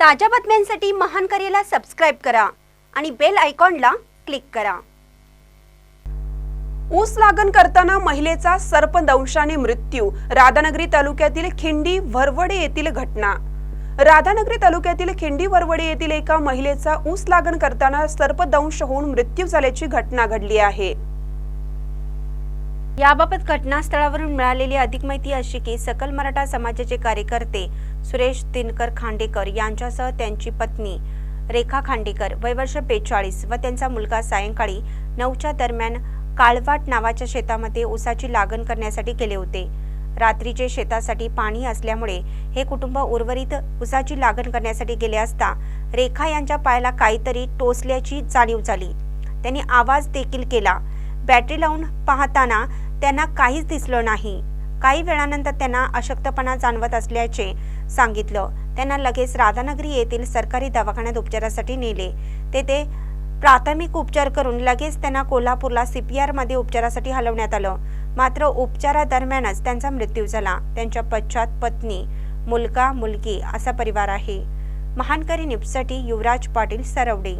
ताज्या बातम्यांसाठी महान करेला सबस्क्राईब करा आणि बेल आयकॉनला क्लिक करा. ऊस लागण करताना महिलेचा सर्पदंशाने मृत्यू राधानगरी तालुक्यातील खिंडी वरवडे येथील घटना. राधानगरी तालुक्यातील खिंडी वरवडे येथील एका महिलेचा ऊस लागण करताना सर्पदंश होऊन मृत्यू झाल्याची घटना घडली आहे. याबाबत घटनास्थळावरून मिळालेली अधिक माहिती अशी की सकल मराठा समाजाचे कार्यकर्ते सुरेश दिनकर खांडेकर यांच्यासह त्यांची पत्नी रेखा खांडेकर वय वर्ष बेचाळीस व त्यांचा मुलगा सायंकाळी नऊच्या दरम्यान काळवाट नावाच्या शेतामध्ये ऊसाची लागण करण्यासाठी गेले होते. रात्रीचे शेतासाठी पाणी असल्यामुळे हे कुटुंब उर्वरित ऊसाची लागण करण्यासाठी गेले असता रेखा यांच्या पायाला काहीतरी टोचल्याची जाणीव झाली. त्यांनी आवाज देखील केला. बॅटरी लावून पाहताना त्यांना काहीच दिसलं नाही. काही वेळानंतर त्यांना अशक्तपणा जाणवत असल्याचे सांगितलं. त्यांना लगेच राधानगरी येथील सरकारी दवाखान्यात उपचारासाठी नेले. तेथे प्राथमिक उपचार करून लगेच त्यांना कोल्हापूरला सी पी आरमध्ये उपचारासाठी हलवण्यात आलं. मात्र उपचारादरम्यानच त्यांचा मृत्यू झाला. त्यांच्या पश्चात पत्नी मुलगा मुलगी असा परिवार आहे. महानकरी न्यूजसाठी युवराज पाटील सरवडे